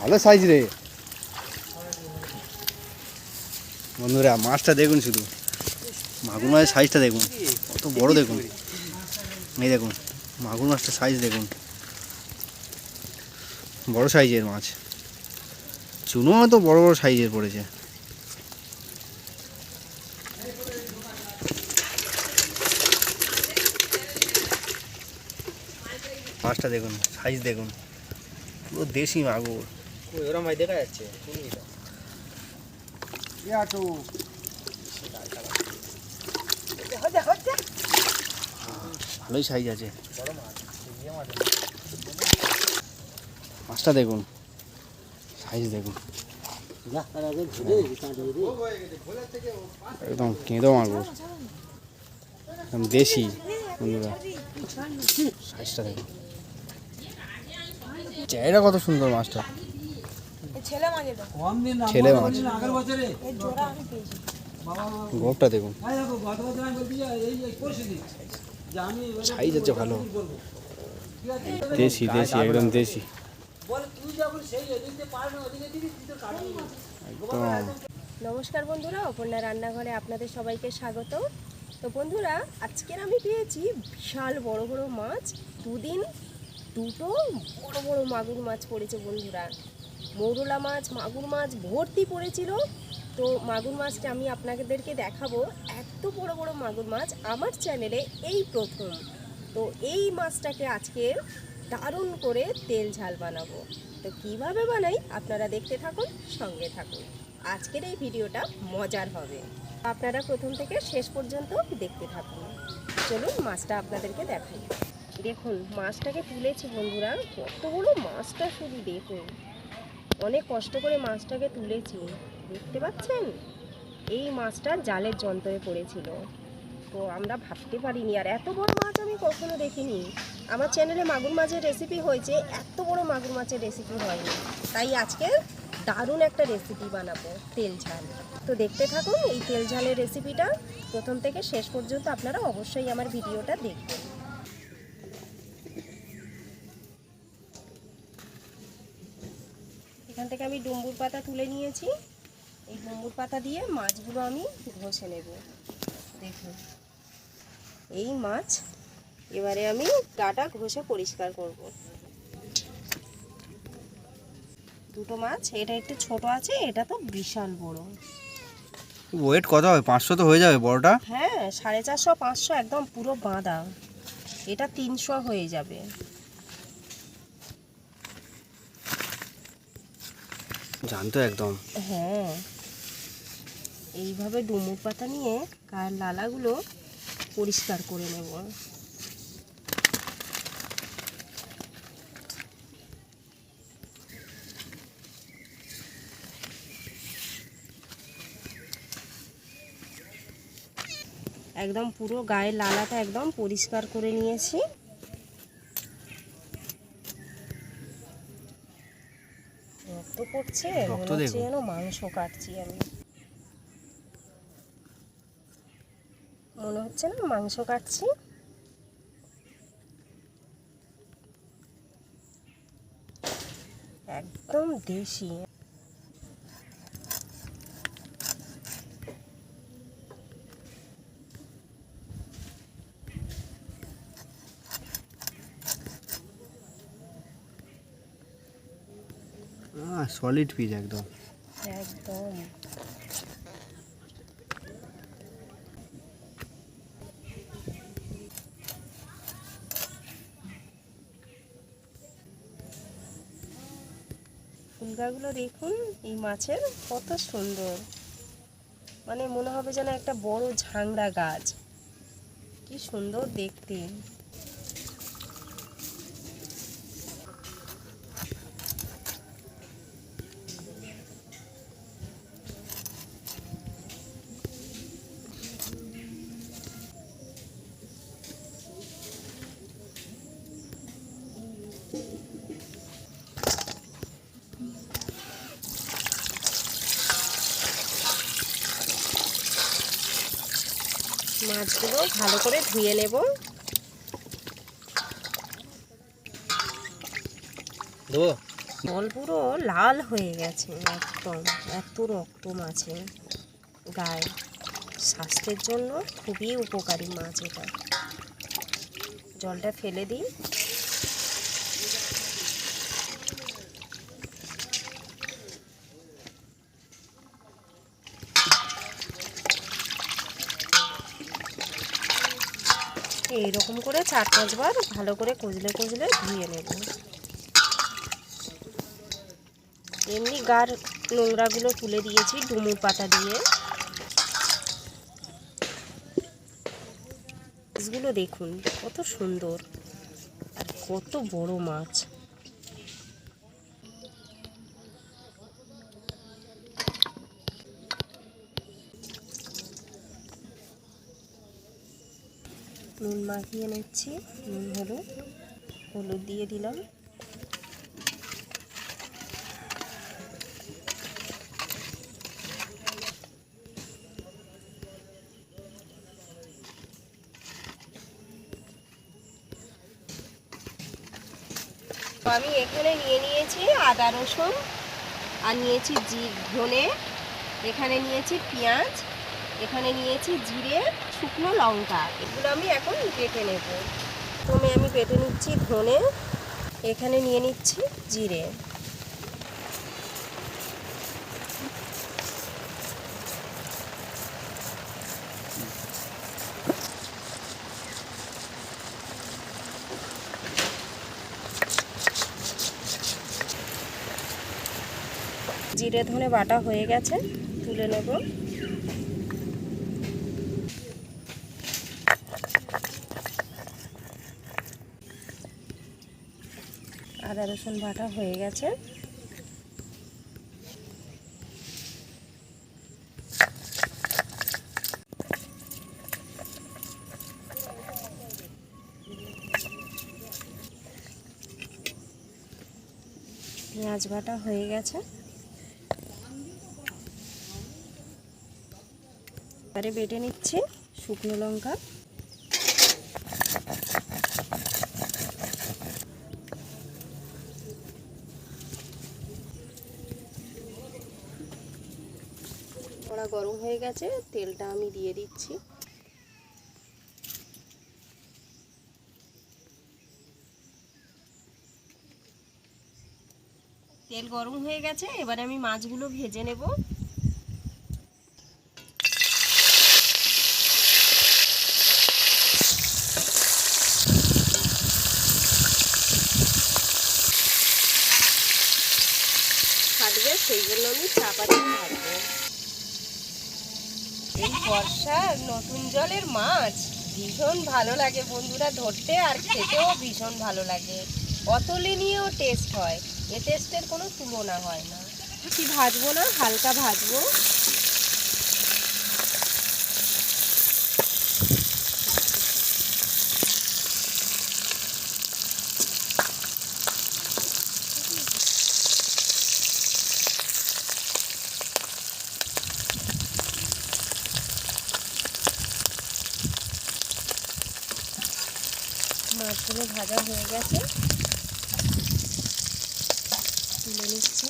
ভালো সাইজ রে। বন্ধুরা, মাছটা দেখুন শুধু। মাগুর মাছের সাইজটা দেখুন। কত বড় দেখুন। এই দেখুন, মাগুর মাছটার সাইজ দেখুন। বড় সাইজের মাছ। চুনো তো বড় বড় সাইজের পড়েছে। মাছটা দেখুন সাইজ দেখুন। পুরো দেশি মাগুর। ওরা মাছ দেখা যাচ্ছে? ভালোই সাইজ আছে। মাছটা দেখুন। সাইজ দেখুন। একদম কেঁদো মাগুর। দেশি বন্ধুরা। সাইজটা দেখুন চাইটা কত সুন্দর মাছটা? ছেলে মাছ গোপটা দেখুন। সাইজ আছে ভালো। দেশি দেশি একদম দেশি। নমস্কার বন্ধুরা অপর্ণা রান্নাঘরে আপনাদের সবাইকে স্বাগত তো বন্ধুরা, আজকের আমি পেয়েছি বিশাল বড় বড় মাছ। দুদিন দুটো বড় বড় মাগুর মাছ পড়েছে বন্ধুরা। মৌরলা মাছ, মাগুর মাছ ভর্তি পড়েছিল। তো মাগুর মাছটা আমি আপনাদেরকে দেখাবো। এত বড় বড় মাগুর মাছ আমার চ্যানেলে এই প্রথম। তো এই মাছটাকে আজকে দারুণ করে তেল ঝাল বানাবো। তো কীভাবে বানাই আপনারা দেখতে থাকুন, সঙ্গে থাকুন। আজকের এই ভিডিওটা মজার হবে। আপনারা প্রথম থেকে শেষ পর্যন্ত দেখতে থাকুন। চলুন মাছটা আপনাদেরকে দেখাই। দেখুন, মাছটাকে তুলেছি বন্ধুরা। কত বড় মাছটা শুধু দেখুন। অনেক কষ্ট করে মাছটাকে তুলেছি। দেখতে পাচ্ছেন? এই মাছটা জালের যন্ত্রে পড়েছিল। তো আমরা ভাবতে পারিনি, আর এত বড় মাছ আমি কখনো দেখিনি। আমার চ্যানেলে মাগুর মাছের রেসিপি হয়েছে, এত বড় মাগুর মাছের রেসিপি হয়নি। তাই আজকে দারুণ একটা রেসিপি বানাবো, তেল ঝাল। তো দেখতে থাকুন এই তেল ঝালের রেসিপিটা প্রথম থেকে শেষ পর্যন্ত আপনারা অবশ্যই আমার ভিডিওটা দেখবেন। এখান থেকে আমি ডুম্বুর পাতা তুলে নিয়েছি। এই ডুম্বুর পাতা দিয়ে মাছগুলো আমি ঘষে নেব। দেখুন। এই মাছ এবারে আমি গাটা ঘষে পরিষ্কার করব। দুটো মাছ এটা একটু ছোট আছে এটা তো বিশাল বড়। ওয়েট কত হবে? পাঁচশো তো হয়ে যাবে বড়টা? হ্যাঁ সাড়ে চারশো পাঁচশো একদম পুরো বাঁধা। এটা তিনশো হয়ে যাবে। জানতো একদম। হ্যাঁ। এইভাবে ডুমুর পাতা নিয়ে গায়ের লালাগুলো পরিষ্কার করে নেব। একদম পুরো গায়ের লালাটা একদম পরিষ্কার করে নিয়েছি। রক্ত পড়ছে যেন মাংস কাটছি আমি। মনে হচ্ছে না মাংস কাটছি। একদম দেশি। সলিড পিস একদম। একদম। ফুলগাগুলো দেখুন, এই মাছের কত সুন্দর। মানে মনে হবে যেন একটা বড় ঝাংড়া গাছ। কি সুন্দর দেখতে। মাছগুলো ভালো করে ধুয়ে নেব। জল পুরো লাল হয়ে গেছে একদম। এত রক্ত মাছে। গায়ে। স্বাস্থ্যের জন্য খুবই উপকারী মাছ এটা। জলটা ফেলে দিই। এইরকম করে চার পাঁচবার ভালো করে কচলে কচলে ধুয়ে নেব। এমনি গার নোংরাগুলো তুলে দিয়েছি ডুমুর পাতা দিয়ে। মাছগুলো দেখুন, কত সুন্দর আর কত বড় মাছ। নুন মাখিয়ে নিচ্ছি, নুন, হলুদ হলুদ দিয়ে দিলাম। আমি এখানে নিয়ে নিয়েছি আদা রসুন আর নিয়েছি জি, ধনে। এখানে নিয়েছি পেঁয়াজ। এখানে নিয়েছি জিরে। শুকনো লঙ্কা। এগুলো আমি এখন বেটে নেব। প্রথমে আমি বেটে নিচ্ছি ধনে। এখানে নিয়ে নিচ্ছি জিরে। জিরে ধনে বাটা হয়ে গেছে। তুলে নেব। আদা রসুন বাটা হয়ে গেছে। পেঁয়াজ বাটা হয়ে গেছে। এবারে বেটে নিচ্ছি শুকনো লঙ্কা। গরম হয়ে গেছে, তেলটা আমি দিয়ে দিচ্ছি। তেল গরম হয়ে গেছে, এবারে আমি মাছগুলো ভেজে নেব। সেই জন্য আমি চাপাতি ভাজবো এই বর্ষার নতুন জলের মাছ। ভীষণ ভালো লাগে বন্ধুরা, ধরতে আর খেতেও ভীষণ ভালো লাগে। অতুলনীয় টেস্ট হয়, এ টেস্টের কোনো তুলনা হয় না। কি ভাজবো না? হালকা ভাজবো মাছগুলো ভাজা হয়ে গেছে তুলে নিচ্ছি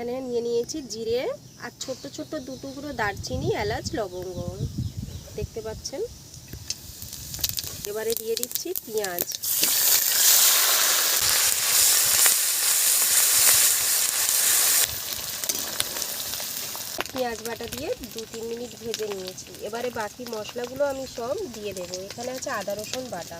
এখানে নিয়ে নিয়েছি জিরে আর ছোট্ট ছোট্ট দু টুকরো দারচিনি, এলাচ, লবঙ্গ। দেখতে পাচ্ছেন? এবারে দিয়ে দিচ্ছি পেঁয়াজ। পেঁয়াজ বাটা দিয়ে দু তিন মিনিট ভেজে নিয়েছি। এবারে বাকি মশলাগুলো আমি সব দিয়ে দেবো। এখানে আছে আদা, রসুন বাটা।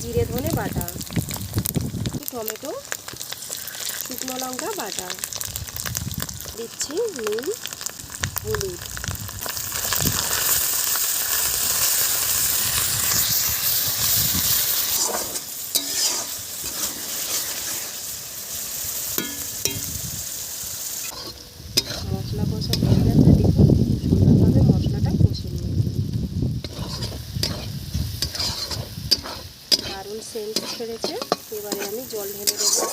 জিরে ধনে বাটা। টমেটো শুকনো লঙ্কা বাটা। দিচ্ছি নুন হলুদ দারুণ সেন্ট ছেড়েছে এবারে আমি জল ঢেলে দেবো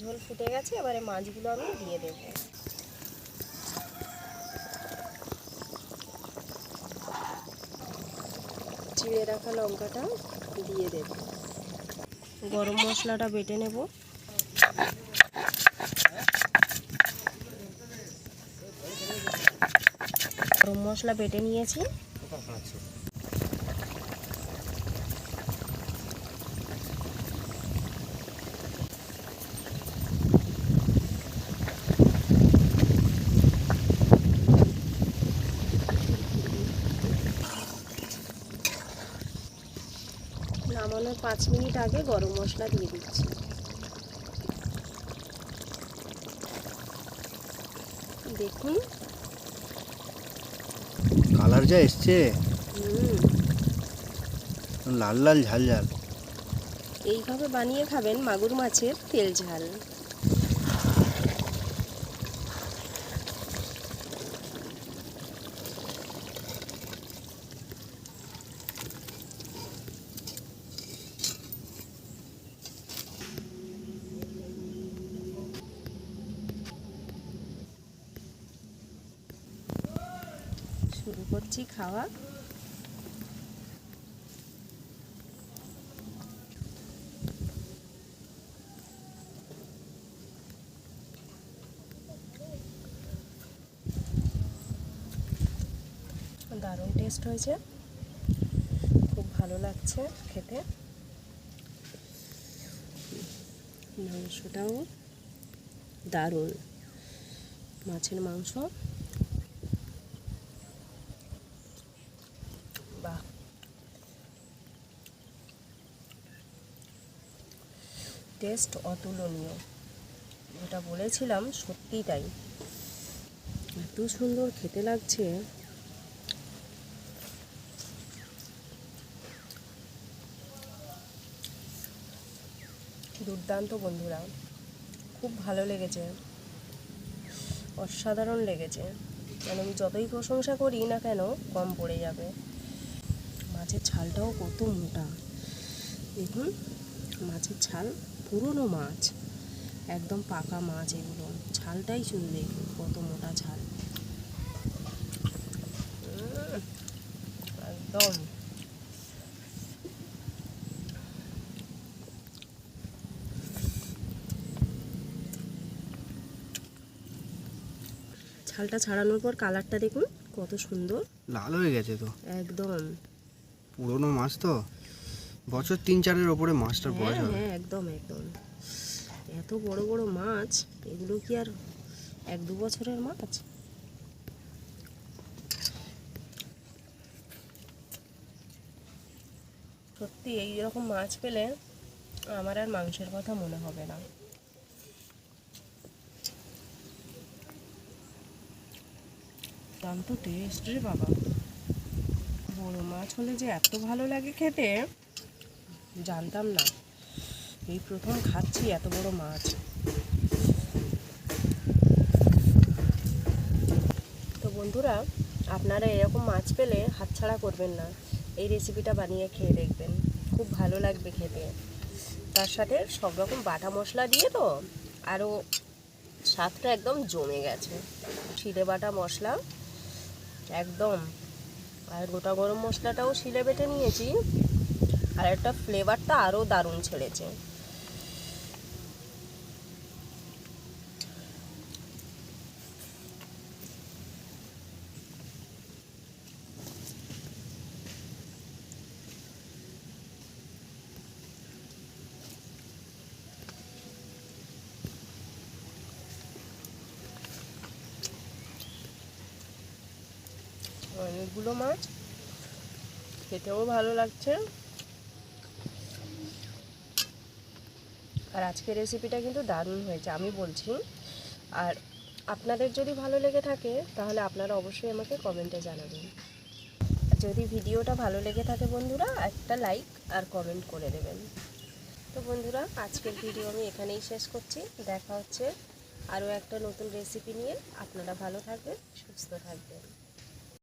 ঝোল ফুটে গেছে এবারে মাছগুলো আমি দিয়ে দেবো। চিড়ে রাখা লঙ্কাটা দিয়ে দেব। গরম মশলাটা বেটে নেব। গরম মশলা বেটে নিয়েছি। পাঁচ মিনিট আগে গরম মশলা দিয়ে দিচ্ছি। দেখুন। কালার যা এসছে। হুম। লাল লাল ঝাল ঝাল। এইভাবে বানিয়ে খাবেন মাগুর মাছের তেল ঝাল। শুরু খাওয়া। দারুণ টেস্ট হয়েছে। খুব ভালো লাগছে খেতে। মাংসটাও দারুণ। মাছের মাংস। টেস্ট অতুলনীয়। যেটা বলেছিলাম সত্যি তাই। এত সুন্দর খেতে লাগছে। দুর্দান্ত বন্ধুরা। খুব ভালো লেগেছে। অসাধারণ লেগেছে। মানে আমি যতই প্রশংসা করি না কেন, কম পড়ে যাবে। মাছের ছালটাও কত মোটা। দেখুন, মাছের ছাল পুরনো মাছ। একদম পাকা মাছ এগুলো। ছালটাই শুধু দেখুন কত মোটা ছাল একদম। ছালটা ছাড়ানোর পর কালারটা দেখুন কত সুন্দর। লাল হয়ে গেছে তো। একদম। পুরোনো মাছ তো। বছর তিন চারের ওপরে মাছটার বয়স হ্যাঁ হবে। হ্যাঁ একদম একদম। এত বড় বড় মাছ এগুলো কি আর এক দু বছরের মাছ? সত্যি এই রকম মাছ পেলে আমার আর মাংসের কথা মনে হবে না। দাম তো টেস্ট রে বাবা। বড় মাছ হলে যে এত ভালো লাগে খেতে জানতাম না। এই প্রথম খাচ্ছি এত বড় মাছ। তো বন্ধুরা, আপনারা এরকম মাছ পেলে হাতছাড়া করবেন না। এই রেসিপিটা বানিয়ে খেয়ে দেখবেন। খুব ভালো লাগবে খেতে। তার সাথে সব রকম বাটা মশলা দিয়ে তো আরও স্বাদটা একদম জমে গেছে। শিলে বাটা মশলা, একদম। আর গোটা গরম মশলাটাও শিলে বেটে নিয়েছি। আর একটা ফ্লেভারটা আরও দারুণ ছেড়েছে। অনেকগুলো মাছ খেতেও ভালো লাগছে। আর আজকের রেসিপিটা কিন্তু দারুণ হয়েছে, আমি বলছি। আর আপনাদের যদি ভালো লেগে থাকে, তাহলে আপনারা অবশ্যই আমাকে কমেন্টে জানাবেন। যদি ভিডিওটা ভালো লেগে থাকে বন্ধুরা, একটা লাইক আর কমেন্ট করে দেবেন। তো বন্ধুরা, আজকের ভিডিও আমি এখানেই শেষ করছি। দেখা হচ্ছে আরও একটা নতুন রেসিপি নিয়ে। আপনারা ভালো থাকবেন, সুস্থ থাকবেন।